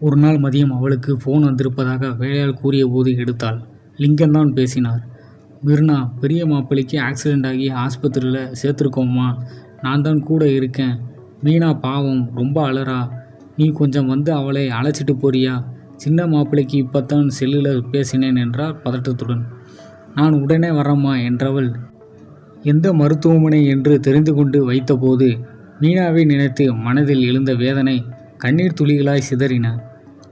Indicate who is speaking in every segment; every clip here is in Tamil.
Speaker 1: ஒரு நாள் மதியம் அவளுக்கு ஃபோன் வந்திருப்பதாக வேலையால் கூறியபோது எடுத்தாள். லிங்கம்தான் பேசினார். மிர்னா பெரிய மாப்பிள்ளைக்கு ஆக்சிடெண்ட் ஆகி ஆஸ்பத்திரியில் சேர்த்துருக்கோம்மா. நான் தான் கூட இருக்கேன். மீனா பாவம் ரொம்ப அழறா நீ கொஞ்சம் வந்து அவளை அழைச்சிட்டு போறியா? சின்ன மாப்பிள்ளைக்கு இப்போத்தான் செல்லில் பேசினேன் என்றார் பதட்டத்துடன். நான் உடனே வரேம்மா என்றவள். எந்த மருத்துவமனை என்று தெரிந்து கொண்டு வைத்தபோது மீனாவை நினைத்து மனதில் எழுந்த வேதனை கண்ணீர் துளிகளாய் சிதறின.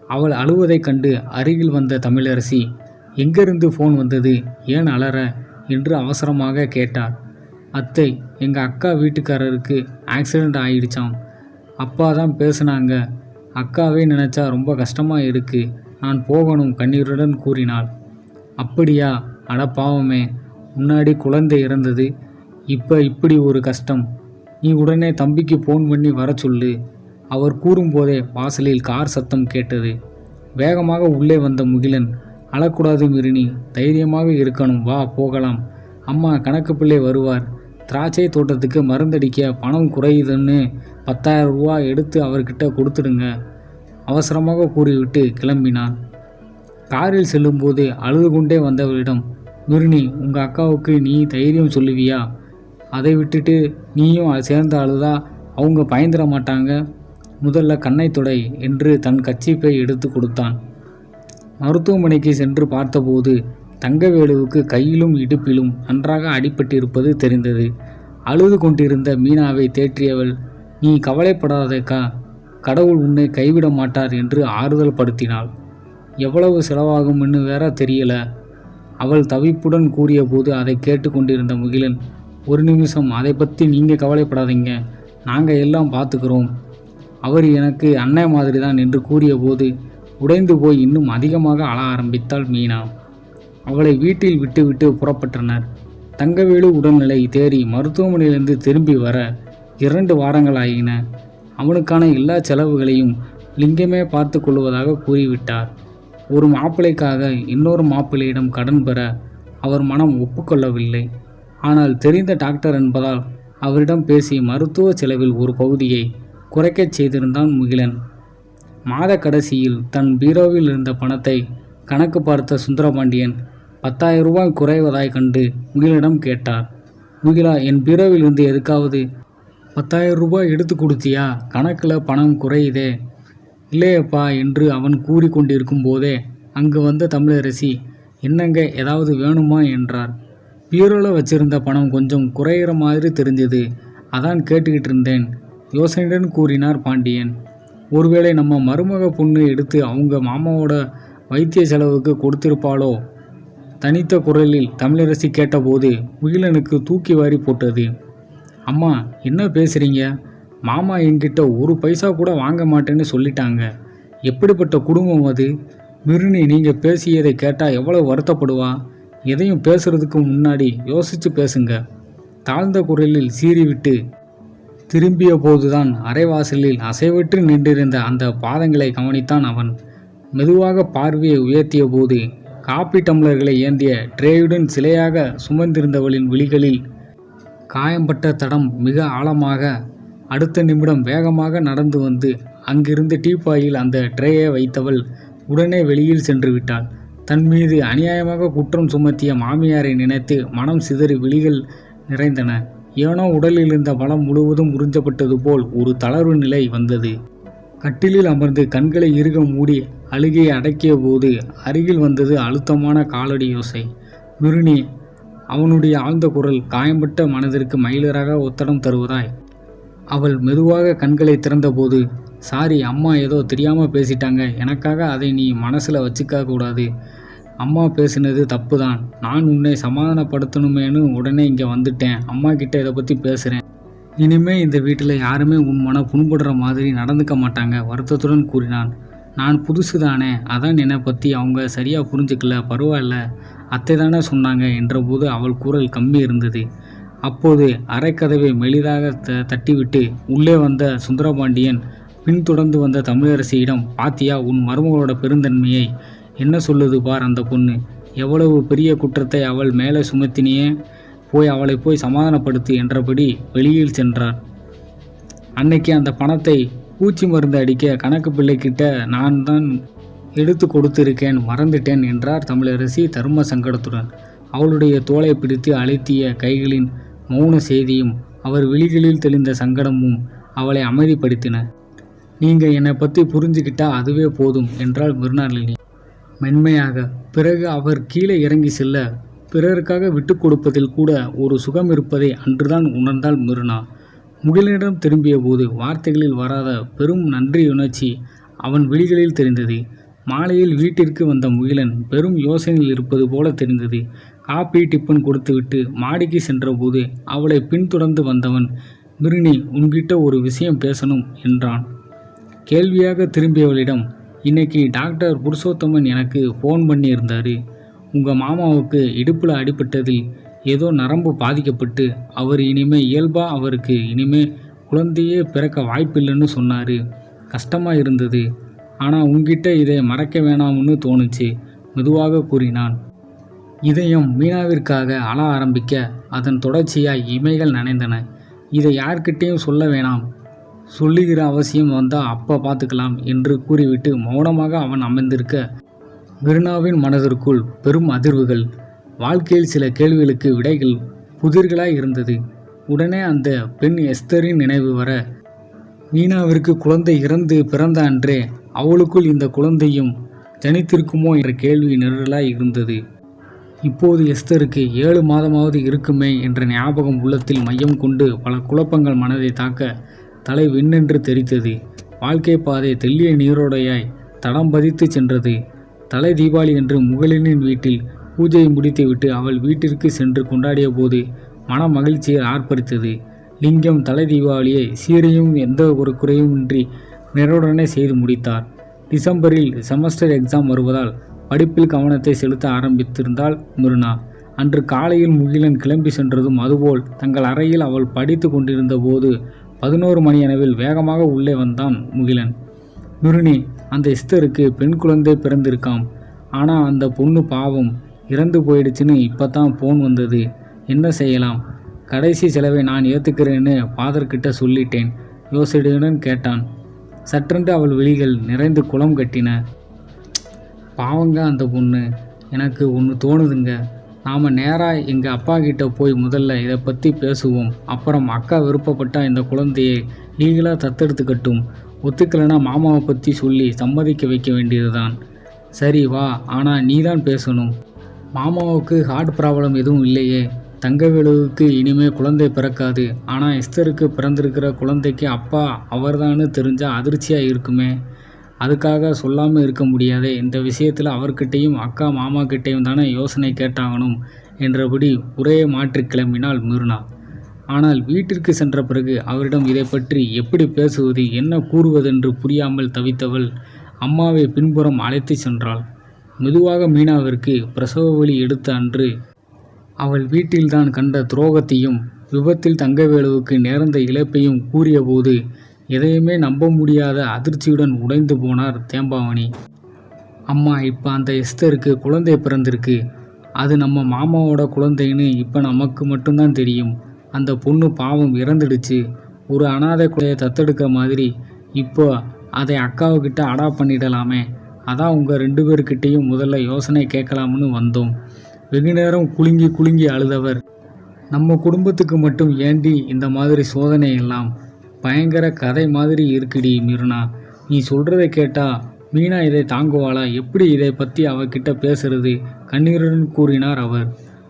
Speaker 1: அவள் அழுவதைக் கண்டு அருகில் வந்த தமிழரசி எங்கிருந்து ஃபோன் வந்தது? ஏன் அலற? என்று அவசரமாக கேட்டார் அத்தை எங்கள் அக்கா வீட்டுக்காரருக்கு ஆக்சிடெண்ட் ஆயிடுச்சாம். அப்பா தான் பேசுனாங்க. அக்காவே நினச்சா ரொம்ப கஷ்டமாக இருக்கு. நான் போகணும் கண்ணீருடன் கூறினாள். அப்படியா? அட பாவமே. முன்னாடி குழந்தை இறந்தது. இப்போ இப்படி ஒரு கஷ்டம். நீ உடனே தம்பிக்கு ஃபோன் பண்ணி வர சொல்லு. அவர் கூறும்போதே வாசலில் கார் சத்தம் கேட்டது. வேகமாக உள்ளே வந்த முகிலன் அழக்கூடாது மிருனி தைரியமாக இருக்கணும் வா போகலாம். அம்மா கணக்கு பிள்ளை வருவார். திராட்சை தோட்டத்துக்கு மருந்தடிக்க பணம் குறையுதுன்னு பத்தாயிரம் ரூபா எடுத்து அவர்கிட்ட கொடுத்துடுங்க அவசரமாக கூறிவிட்டு கிளம்பினான். காரில் செல்லும்போது அழுது கொண்டே வந்தவரிடம் மிருனி உங்கள் அக்காவுக்கு நீ தைரியம் சொல்லுவியா? அதை விட்டுட்டு நீயும் சேர்ந்து அழுதா அவங்க பயந்துட மாட்டாங்க. முதல்ல கண்ணை துடை என்று தன் கச்சிப்பை எடுத்து கொடுத்தான். மருத்துவமனைக்கு சென்று பார்த்தபோது தங்கவேலுவுக்கு கையிலும் இடுப்பிலும் நன்றாக அடிபட்டிருப்பது தெரிந்தது. அழுது கொண்டிருந்த மீனாவை தேற்றியவள் நீ கவலைப்படாதேக்கா கடவுள் உன்னை கைவிட மாட்டார் என்று ஆறுதல் படுத்தினாள். எவ்வளவு செலவாகும்னு வேற தெரியல. அவள் தவிப்புடன் கூறியபோது அதை கேட்டுக்கொண்டிருந்த முகிலன் ஒரு நிமிஷம் அதை பற்றி நீங்கள் கவலைப்படாதீங்க. நாங்கள் எல்லாம் பார்த்துக்கிறோம். அவர் எனக்கு அன்னை மாதிரி தான் என்று கூறியபோது உடைந்து போய் இன்னும் அதிகமாக அழ ஆரம்பித்தாள் மீனா. அவளை வீட்டில் விட்டுவிட்டு புறப்பட்டனர். தங்கவேலு உடல்நிலை தேறி மருத்துவமனையிலிருந்து திரும்பி வர இரண்டு வாரங்களாயின. அவனுக்கான எல்லா செலவுகளையும் லிங்கமே பார்த்து கொள்வதாக கூறிவிட்டார். ஒரு மாப்பிள்ளைக்காக இன்னொரு மாப்பிள்ளையிடம் கடன் பெற அவர் மனம் ஒப்புக்கொள்ளவில்லை. ஆனால் தெரிந்த டாக்டர் என்பதால் அவரிடம் பேசி மருத்துவ செலவில் ஒரு பகுதியை குறைக்கச் செய்திருந்தான் முகிலன். மாத கடைசியில் தன் பீரோவில் இருந்த பணத்தை கணக்கு பார்த்த சுந்தரபாண்டியன் பத்தாயிரம் ரூபாய் குறைவதாய் கண்டு முகிலிடம் கேட்டார். முகிலா என் பீரோவில் இருந்து எதுக்காவது பத்தாயிரம் ரூபாய் எடுத்து கொடுத்தியா? கணக்கில் பணம் குறையுதே. இல்லையப்பா என்று அவன் கூறிக்கொண்டிருக்கும் போதே அங்கு வந்த தமிழரசி என்னங்க ஏதாவது வேணுமா? என்றார். பீரோவில் வச்சிருந்த பணம் கொஞ்சம் குறையிற மாதிரி தெரிஞ்சது. அதான் கேட்டுக்கிட்டு இருந்தேன். யோசனையுடன் கூறினார் பாண்டியன் ஒருவேளை நம்ம மருமக பொண்ணு எடுத்து அவங்க மாமாவோட வைத்திய செலவுக்கு கொடுத்திருப்பாளோ? தனித்த குரலில் தமிழரசி கேட்டபோது முகிலனுக்கு தூக்கி வாரி போட்டது. அம்மா என்ன பேசுகிறீங்க மாமா என்கிட்ட ஒரு பைசா கூட வாங்க மாட்டேன்னு சொல்லிட்டாங்க. எப்படிப்பட்ட குடும்பம் அது? மிருனி நீங்கள் பேசியதை கேட்டால் எவ்வளோ வருத்தப்படுவா? எதையும் பேசுறதுக்கு முன்னாடி யோசித்து பேசுங்க. தாழ்ந்த குரலில் சீறிவிட்டு திரும்பிய போதுதான் அரைவாசலில் அசைவற்று நின்றிருந்த அந்த பாதங்களை கவனித்தான் அவன். மெதுவாக பார்வையை உயர்த்திய போது காப்பி டம்ளர்களை ஏந்திய ட்ரேயுடன் சிலையாக சுமந்திருந்தவளின் விழிகளில் காயம்பட்ட தடம் மிக ஆழமாக அடுத்த நிமிடம் வேகமாக நடந்து வந்து அங்கிருந்த டீப்பாயில் அந்த ட்ரேயை வைத்தவள் உடனே வெளியில் சென்று விட்டாள். தன் மீது அநியாயமாக குற்றம் சுமத்திய மாமியாரை நினைத்து மனம் சிதறி விழிகள் நிறைந்தன. ஏனோ உடலில் இருந்த பலம் முழுவதும் உறிஞ்சப்பட்டது போல் ஒரு தளர்வு நிலை வந்தது. கட்டிலில் அமர்ந்து கண்களை இறுக மூடி அழுகையை அடக்கிய போது அருகில் வந்தது அழுத்தமான காலடி யோசை. மிருனி அவனுடைய ஆழ்ந்த குரல் காயம்பட்ட மனதிற்கு மயிலராக ஒத்தடம் தருவதாய். அவள் மெதுவாக கண்களை திறந்தபோது சாரி அம்மா ஏதோ தெரியாமல் பேசிட்டாங்க. எனக்காக அதை நீ மனசில் வச்சுக்க கூடாது அம்மா பேசினது தப்பு தான் நான் உன்னை சமாதானப்படுத்தணுமேனு உடனே இங்கே வந்துட்டேன். அம்மா கிட்ட இதை பற்றி பேசுகிறேன் இனிமே இந்த வீட்டில் யாருமே உன் மன புண்படுற மாதிரி நடந்துக்க மாட்டாங்க வருத்தத்துடன் கூறினான். நான் புதுசு தானே அதான் என்னை பற்றி அவங்க சரியாக புரிஞ்சுக்கல பரவாயில்ல அத்தை தானே சொன்னாங்க என்றபோது அவள் குரல் கம்மி இருந்தது. அப்போது அரைக்கதவை மெலிதாக த தட்டிவிட்டு உள்ளே வந்த சுந்தரபாண்டியன் பின்தொடர்ந்து வந்த தமிழரசியிடம் பாத்தியா உன் மருமகளோட பெருந்தன்மையை என்ன சொல்லுது பார் அந்த பொண்ணு? எவ்வளவு பெரிய குற்றத்தை அவள் மேலே சுமத்தினியே? போய் அவளை போய் சமாதானப்படுத்து என்றபடி வெளியில் சென்றார். அன்னைக்கு அந்த பணத்தை பூச்சி மருந்து அடிக்க கணக்கு பிள்ளைக்கிட்ட நான் தான் எடுத்து கொடுத்திருக்கேன் மறந்துட்டேன் என்றார் தமிழரசி தர்ம சங்கடத்துடன் அவளுடைய தோலை பிடித்து அழுத்திய கைகளின் மௌன செய்தியும் அவர் விழிகளில் தெளிந்த சங்கடமும் அவளை அமைதிப்படுத்தின. நீங்கள் என்னை பற்றி புரிஞ்சுக்கிட்டா அதுவே போதும் என்றாள் மிருணாளினி மென்மையாக. பிறகு அவர் கீழே இறங்கி செல்ல பிறருக்காக விட்டு கொடுப்பதில் கூட ஒரு சுகம் இருப்பதை அன்றுதான் உணர்ந்தாள் மிருனா. முகிலனிடம் திரும்பிய போது வார்த்தைகளில் வராத பெரும் நன்றியுணர்ச்சி அவன் விழிகளில் தெரிந்தது. மாலையில் வீட்டிற்கு வந்த முகிலன் பெரும் யோசனையில் இருப்பது போல தெரிந்தது. காப்பி டிப்பன் கொடுத்துவிட்டு மாடிக்கு சென்றபோது அவளை பின்தொடர்ந்து வந்தவன் மிருனி உன்கிட்ட ஒரு விஷயம் பேசணும் என்றான். கேள்வியாக திரும்பியவளிடம் இன்னைக்கு டாக்டர் புருஷோத்தமன் எனக்கு ஃபோன் பண்ணியிருந்தார். உங்கள் மாமாவுக்கு இடுப்பில் அடிபட்டதில் ஏதோ நரம்பு பாதிக்கப்பட்டு அவர் இனிமே இயல்பாக அவருக்கு இனிமே குழந்தையே பிறக்க வாய்ப்பில்லைன்னு சொன்னார். கஷ்டமாக இருந்தது. ஆனால் உன்கிட்ட இதை மறக்க வேணாம்னு தோணுச்சு மெதுவாக கூறினான். இதயம் மீனாவிற்காக அழ ஆரம்பிக்க அதன் தொடர்ச்சியாய் இமைகள் நனைந்தன. இதை யார்கிட்டேயும் சொல்ல வேணாம். சொல்லுகிற அவசியம் வந்தால் அப்போ பார்த்துக்கலாம் என்று கூறிவிட்டு மௌனமாக அவன் அமர்ந்திருக்க மிருனாவின் மனதிற்குள் பெரும் அதிர்வுகள். வாழ்க்கையில் சில கேள்விகளுக்கு விடைகள் புதிர்களாய் இருந்தது. உடனே அந்த பெண் எஸ்தரின் நினைவு வர மீனாவிற்கு குழந்தை இறந்து பிறந்த அன்றே அவளுக்குள் இந்த குழந்தையும் ஜனித்திருக்குமோ? என்ற கேள்வி நிழலாய் இருந்தது. இப்போது எஸ்தருக்கு ஏழு மாதமாவது இருக்குமே என்ற ஞாபகம் உள்ளத்தில் மையம் கொண்டு பல குழப்பங்கள் மனதை தாக்க தலை விண்ணென்று தெரித்தது. வாழ்க்கை பாதை தெல்லிய நீரோடையாய் தடம் பதித்து சென்றது. தலை தீபாவளி என்று முகலினின் வீட்டில் பூஜையை முடித்துவிட்டு அவள் வீட்டிற்கு சென்று கொண்டாடிய போது மன மகிழ்ச்சியை ஆர்ப்பரித்தது. லிங்கம் தலை தீபாவளியை சீரையும் எந்த ஒரு குறையுமின்றி நிறைவுடனே செய்து முடித்தார். டிசம்பரில் செமஸ்டர் எக்ஸாம் வருவதால் படிப்பில் கவனத்தை செலுத்த ஆரம்பித்திருந்தாள் மிருனா. அன்று காலையில் முகிலன் கிளம்பி சென்றதும் அதுபோல் தங்கள் அறையில் அவள் படித்து கொண்டிருந்த போது பதினோரு மணி அளவில் வேகமாக உள்ளே வந்தான் முகிலன். நுருணி அந்த இஸ்தருக்கு பெண் குழந்தை பிறந்திருக்காம். ஆனால் அந்த பொண்ணு பாவம். இறந்து போயிடுச்சுன்னு இப்போ தான் ஃபோன் வந்தது. என்ன செய்யலாம்? கடைசி செலவை நான் ஏற்றுக்கிறேன்னு ஃபாதர்கிட்ட சொல்லிட்டேன் யோசனையுடன் கேட்டான். சற்றென்று அவள் விழிகள் நிறைந்து குளம் கட்டின. பாவங்க அந்த பொண்ணு. எனக்கு ஒன்று தோணுதுங்க. நாம் நேராக எங்கள் அப்பா கிட்ட போய் முதல்ல இதை பற்றி பேசுவோம். அப்புறம் அக்கா விருப்பப்பட்டா இந்த குழந்தையை லீகலாக தத்தெடுத்துக்கட்டும். ஒத்துக்கலைன்னா மாமாவை பற்றி சொல்லி சம்மதிக்க வைக்க வேண்டியதுதான். சரி வா. ஆனால் நீ தான் பேசணும். மாமாவுக்கு ஹார்ட் ப்ராப்ளம் எதுவும் இல்லையே. தங்கவேலுவுக்கு இனிமே குழந்தை பிறக்காது. ஆனால் எஸ்தருக்கு பிறந்திருக்கிற குழந்தைக்கு அப்பா அவர்தான்னு தெரிஞ்சால் அதிர்ச்சியாக இருக்குமே. அதுக்காக சொல்லாமல் இருக்க முடியாதே இந்த விஷயத்தில் அவர்கிட்டையும் அக்கா மாமா கிட்டேயும் தானே யோசனை கேட்டாகணும் என்றபடி உரையை மாற்றி கிளம்பினாள் மிருனா. ஆனால் வீட்டிற்கு சென்ற பிறகு அவரிடம் இதை பற்றி எப்படி பேசுவது என்ன கூறுவதென்று புரியாமல் தவித்தவள் அம்மாவை பின்புறம் அழைத்து சென்றாள். மெதுவாக மீனாவிற்கு பிரசவ வலி எடுத்த அன்று அவள் வீட்டில்தான் கண்ட துரோகத்தையும் விபத்தில் தங்கவேலுவுக்கு நேர்ந்த இழப்பையும் கூறியபோது எதையுமே நம்ப முடியாத அதிர்ச்சியுடன் உடைந்து போனார் தேம்பாவணி. அம்மா இப்போ அந்த எஸ்தருக்கு குழந்தை பிறந்திருக்கு. அது நம்ம மாமாவோட குழந்தைன்னு இப்போ நமக்கு மட்டும்தான் தெரியும். அந்த பொண்ணு பாவம் இறந்துடுச்சு. ஒரு அனாதை குழந்தையை தத்தெடுக்க மாதிரி இப்போ அதை அக்காவுக்கிட்ட அடா பண்ணிடலாமே. அதான் உங்கள் ரெண்டு பேர்கிட்டேயும் முதல்ல யோசனை கேட்கலாம்னு வந்தோம். வெகு நேரம் குலுங்கி குலுங்கி அழுதவர். நம்ம குடும்பத்துக்கு மட்டும் ஏண்டி இந்த மாதிரி சோதனை எல்லாம் பயங்கர கதை மாதிரி இருக்குடி மிருனா. நீ சொல்கிறத கேட்டா மீனா இதை தாங்குவாளா? எப்படி இதை பற்றி அவகிட்ட பேசுறது? கண்ணீருடன் கூறினார் அவர்.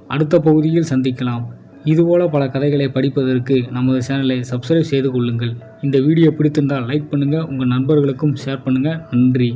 Speaker 1: அடுத்த பகுதியில் சந்திக்கலாம். இதுபோல பல கதைகளை படிப்பதற்கு நமது சேனலை சப்ஸ்கிரைப் செய்து கொள்ளுங்கள். இந்த வீடியோ பிடித்திருந்தால் லைக் பண்ணுங்கள் உங்கள் நண்பர்களுக்கும் ஷேர் பண்ணுங்கள் நன்றி.